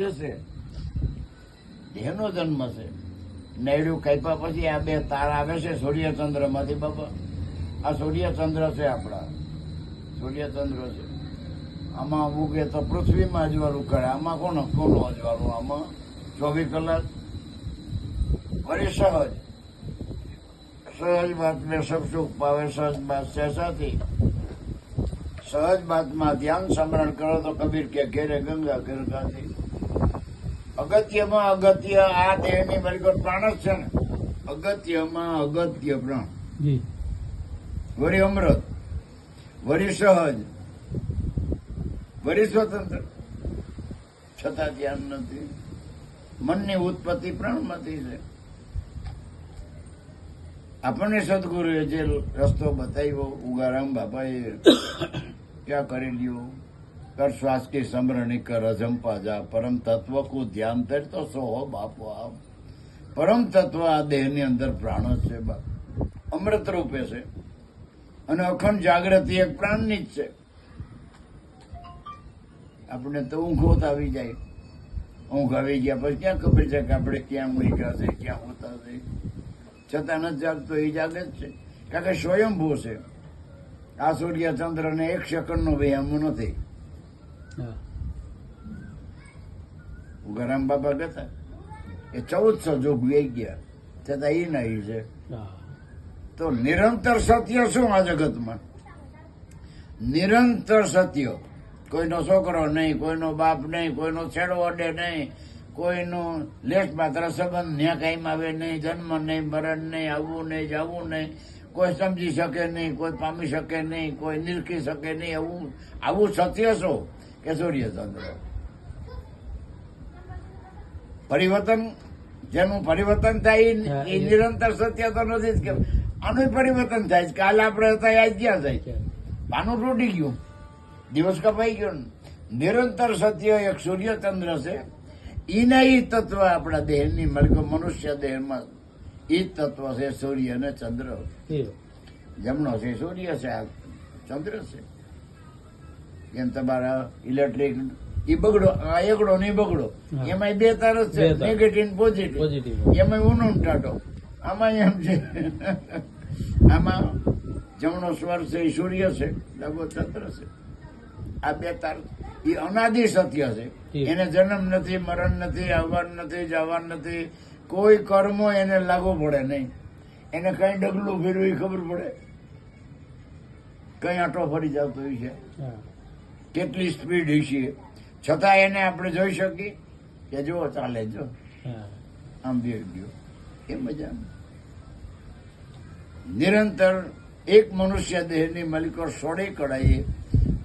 જશે એનો જન્મ છે. નૈડું કાપ્યા પછી આ બે તાર આવે છે સૂર્યચંદ્રમાંથી બાબા આ સૂર્યચંદ્ર છે આપણા. સૂર્યચંદ્ર છે. આમાં ઉગે તો પૃથ્વીમાં અજવાળું કરે આમાં કોણ કોનું અજવાળું આમાં ચોવીસ કલાક. વળી સહજ. સહજ વાત મેં સબ સુખ પાવે, સહજ વાત સહેસાથી સહજ વાતમાં ધ્યાન સ્મરણ કરો તો કબીર કે ઘેરે ગંગા, ઘેર ગાતી અગત્યમાં અગત્ય આ દેહની બરકત પ્રાણ જ છે ને. અગત્યમાં અગત્ય પ્રાણ. વરી અમૃત વરી સહજ વરી સ્વતંત્ર. છતાં ધ્યાન નથી. મનની ઉત્પત્તિ પ્રાણમાંથી છે. આપણને સદગુરુએ જે રસ્તો બતાવ્યો ઉગારામ બાપાએ ક્યાં કરી લ્યો? કર श्वास की समरणी કર अजम पाजा પરમ तत्व को ધ્યાન તર તો સો, બાપો આપ પરમ તત્વ આ દેહની અંદર પ્રાણ છે અમૃત રૂપે છે. અને અખંડ જાગૃતિ એક પ્રાણની જ છે. આપણે તો ઊંઘ જ આવી જાય. ઊંઘ આવી ગયા પછી ક્યાં ખબર છે કે આપણે ક્યાં મૂક્યા છે, ક્યાં હોતા છે? છતાં નથી જાગતો એ જાગે જ છે. કારણ કે સ્વયંભૂ છે. આ સૂર્ય ચંદ્રને એક સેકન્ડનો વ્યાયામ નથી. હા. ઉગારામ બાબા કહેતા એ ચૌદસો જોગ વે ગયા. છતાં એ નહીં છે. તો નિરંતર સત્ય શું આ જગતમાં? નિરંતર સત્ય. કોઈનો છોકરો નહીં કોઈનો બાપ નહીં કોઈનો છેડો અડે નહીં કોઈનો લેટ માત્ર સંબંધ ન્યા કાંઈ આવે નહીં જન્મ નહીં મરણ નહીં આવવું નહીં જવું નહીં કોઈ સમજી શકે નહીં કોઈ પામી શકે નહીં કોઈ નિરખી શકે નહીં આવું આવું સત્ય શું? કે સૂર્યચંદ્ર પરિવર્તન જેનું પરિવર્તન થાય એ એ- નિરંતર સત્ય તો નથી જ આનું પરિવર્તન થાય છે કાલે આપણે હતા આજ ક્યાં થાય છે પાનું તૂટી ગયું. દિવસ કપાઈ ગયો. નિરંતર સત્ય એક સૂર્યચંદ્ર છે. ઈના ઈ તત્વ આપણા દેહની મળકો મનુષ્ય દેહમાં ઈ તત્વ છે સૂર્ય અને ચંદ્ર. જમણો છે સૂર્ય છે આ ચંદ્ર છે. એમ તમારા ઇલેક્ટ્રિક એ બગડો આ એકડો ને બગડો. એમાં બે તાર જ છે. નેગેટિવ પોઝિટિવ એમાં ઊનો ટાટો. આમાં એમ છે. આમાં જમણો સ્વર છે એ સૂર્ય છે ડાબો ચંદ્ર છે. આ બે તાર એ અનાદિ સત્ય છે. એને જન્મ નથી મરણ નથી આવવાનું નથી જવાનું નથી. કોઈ કર્મો એને લાગુ પડે નહીં. એને કઈ ડગલું ફેરવી ખબર પડે? કઈ આંટો ફરી જતો હોય છે? કેટલી સ્પીડ હશે છતાં એને આપણે જોઈ શકીએ કે જો ચાલે જો. આમ બે ગયો. એ મજા. નિરંતર એક મનુષ્ય દેહની મલિકો સોળે કડાઈએ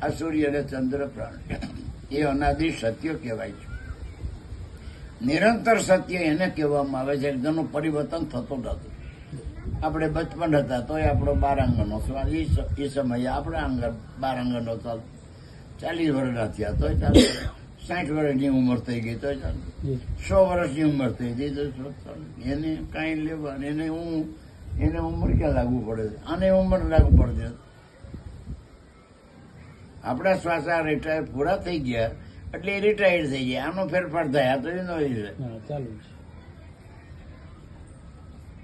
આ સૂર્ય અને ચંદ્ર પ્રાણ. એ અનાદિ સત્ય કહેવાય છે. નિરંતર સત્ય એને કહેવામાં આવે છે. જેનું પરિવર્તન થતું નથી આપણે બચપન હતા તોય આપણો બાર સવાલ. એ સમયે આપણે આંગણ બાર આંગણો ચાલ ચાલીસ વર્ષના થયા તો ચાલે. સાઠ વર્ષની ઉંમર થઈ ગઈ તો ચાલે. સો વર્ષની ઉંમર થઈ ગઈ તો એને કાંઈ લેવા એને હું એને ઉંમર ક્યાં લાગુ પડે છે? આને ઉંમર લાગુ પડશે આપણા શ્વાસા રિટાયર પૂરા થઈ ગયા એટલે એ રિટાયર્ડ થઈ ગયા. આનો ફેરફાર થાય આ તો એનો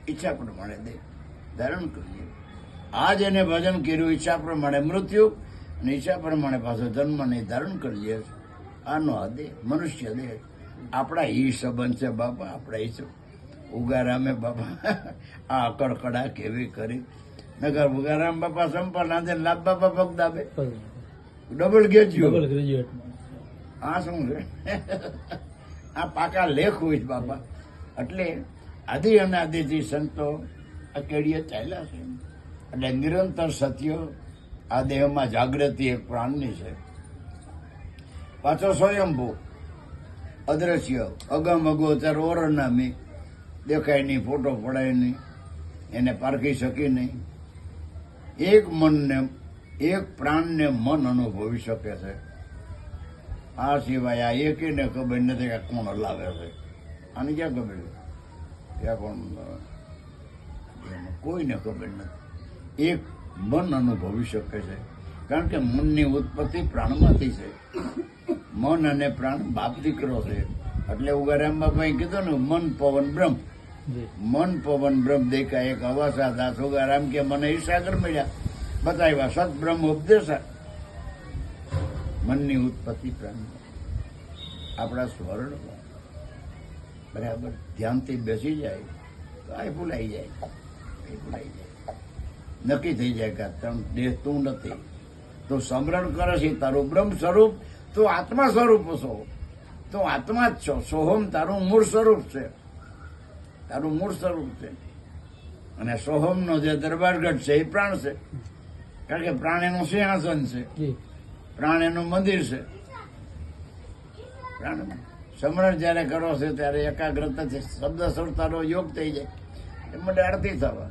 ઈચ્છા પ્રમાણે દે. ધારણ કરીએ. આજ એને ભજન કર્યું ઈચ્છા પ્રમાણે મૃત્યુ અને ઈચ્છા પ્રમાણે પાછો જન્મ નહીં ધારણ કરીએ આનો આ દેહ મનુષ્ય દેહ. આપણા ઈ સંબંધ છે બાપા આપણા ઈ ઉગારામે બાપા આ કડકડા કેવી કરી? નગર ઉગારામ બાપા સંપન્ન આજે લાભ બાપા પગ દાબે ડબલ ગ્રેજ્યુએટ આ શું છે? આ પાકા લેખ હોય છે બાપા. એટલે આદિ અને આદિથી સંતો આ કેડીએ ચાલ્યા છે. એટલે નિરંતર સત્ય આ દેહમાં જાગૃતિ એક પ્રાણની છે. પાછો સ્વયંભૂ, અદ્રશ્ય અગમ અગોચર ઓરનામી દેખાય નહીં, ફોટો પડાય નહીં, એને પારખી શકી નહીં. એક મનને, એક પ્રાણને મન અનુભવી શકે છે. આ સિવાય આ એકેને ખબર નથી કે કોણ હલાવે છે. આને ક્યાં ખબર ક્યાં કોણ કોઈને ખબર નથી. એક મન અનુભવી શકે છે. કારણ કે મનની ઉત્પત્તિ પ્રાણમાંથી છે. મન અને પ્રાણ બાપ દીકરો છે. એટલે ઉગારામ બાપાએ કીધું ને મન પવન બ્રહ્મ. મન પવન બ્રહ્મ દેખાય. એક અવાસા દાસ ઉગારામ કે મને ઈશાગર મળ્યા. બતાવ્યા સત બ્રહ્મ ઉપદેશા. મનની ઉત્પત્તિ પ્રાણ આપણા સ્વર્ણ બરાબર? ધ્યાનથી બેસી જાય. તો આ ભૂલાઈ જાય. એ ભૂલાઈ જાય. નક્કી થઈ જાય કે દેહ તું નથી. તું સમરણ કરે છે તારું બ્રહ્મ સ્વરૂપ તું આત્મા સ્વરૂપ છો. તું આત્મા જ છો. સોહમ તારું મૂળ સ્વરૂપ છે. તારું મૂળ સ્વરૂપ છે. અને સોહમનો જે દરબારગઢ છે એ પ્રાણ છે. કારણ કે પ્રાણ એનું સિંહાસન છે. પ્રાણ એનું મંદિર છે. પ્રાણ સમરણ જ્યારે કરો છે ત્યારે એકાગ્રતાથી શબ્દ સુરતાનો યોગ થઈ જાય. એ મને આરતી થવા.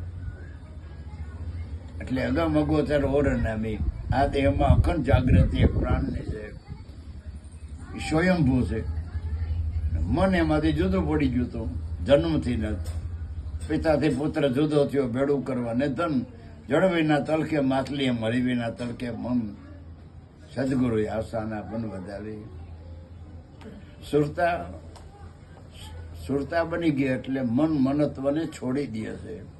એટલે અગમ અગોચર ઓર નામી આ દેહમાં અખંડ જાગૃતિ એક પ્રાણની છે. સ્વયંભૂ છે. મન એમાંથી જુદું પડી ગયું હતું. જન્મથી નથી પિતાથી પુત્ર જુદો થયો ભેડું કરવા ને ધન. જળવીના તલકે માછલી મળી વિના તલકે મન. સદગુરુએ આશાના પણ વધારી. સુરતા સુરતા બની ગઈ એટલે મન મનત્વને છોડી દે છે.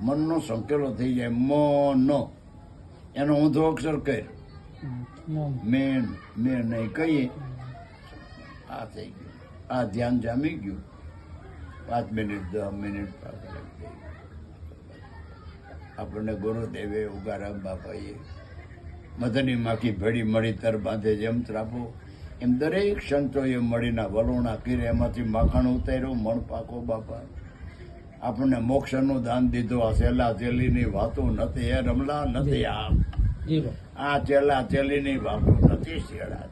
મનનો સંકેલો થઈ જાય. મનો. એનો ઊંધો અક્ષર કર મેન. મેં નહીં કહીએ. આ થઈ ગયું. આ ધ્યાન જામી ગયું. પાંચ મિનિટ દસ મિનિટ. આપણને ગુરુદેવે ઉગારામ બાપાએ મધની માખી ભેડી મળી તર બાંધે જેમ ત્રાપો. એમ દરેક સંતોએ મળીના વલોણા કીરે એમાંથી માખણ ઉતાર્યું મણ પાકો બાપા. આપણને મોક્ષનું દાન દીધું. આ સેલા ચેલીની વાતો નથી એ રમલા નથી આ આ ચેલા ચેલીની વાતો નથી શેડા